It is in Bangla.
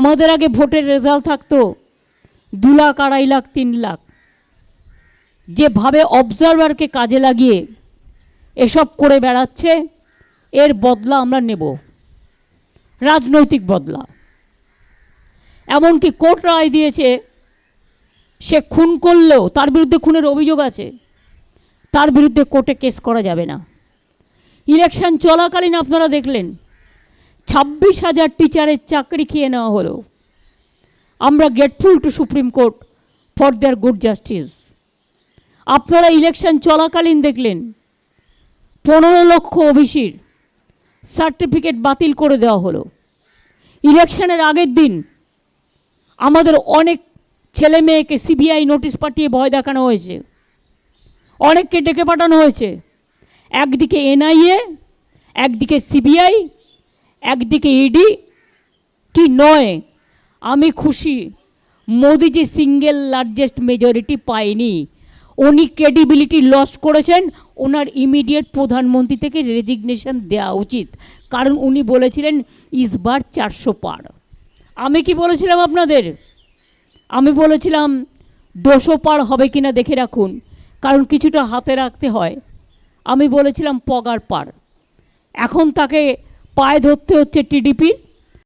আমাদের আগে ভোটের রেজাল্ট থাকতো দু লাখ, আড়াই লাখ, তিন লাখ। যেভাবে অবজারভারকে কাজে লাগিয়ে এসব করে বেড়াচ্ছে, এর বদলা আমরা নেব। রাজনৈতিক বদলা। এমনকি কোর্ট রায় দিয়েছে, সে খুন করলেও তার বিরুদ্ধে খুনের অভিযোগ আছে, তার বিরুদ্ধে কোর্টে কেস করা যাবে না। ইলেকশন চলাকালীন আপনারা দেখলেন ছাব্বিশ হাজার টিচারের চাকরি খেয়ে নেওয়া হলো। আমরা grateful to supreme court for their good justice আপনারা ইলেকশন চলাকালীন দেখলেন, পনেরো লক্ষ ওবিসির সার্টিফিকেট বাতিল করে দেওয়া হলো। ইলেকশনের আগের দিন আমাদের অনেক ছেলে মেয়েকে সিবিআই নোটিশ পাঠিয়ে ভয় দেখানো হয়েছে। অনেককে ডেকে পাঠানো হয়েছে। একদিকে এনআইএ একদিকে সিবিআই একদিকে ইডি কি নয়? আমি খুশি। মোদিজি সিঙ্গেল লার্জেস্ট মেজরিটি পায়নি। উনি ক্রেডিবিলিটি লস করেছেন। ওনার ইমিডিয়েট প্রধানমন্ত্রী থেকে রেজিগনেশন দেওয়া উচিত। কারণ উনি বলেছিলেন ইসবার চারশো পার। আমি কি বলেছিলাম আপনাদের? আমি বলেছিলাম, দুশো পার হবে কিনা দেখে রাখুন। কারণ কিছুটা হাতে রাখতে হয়। আমি বলেছিলাম, পগার পার। এখন তাকে পায়ে ধরতে হচ্ছে টিডিপির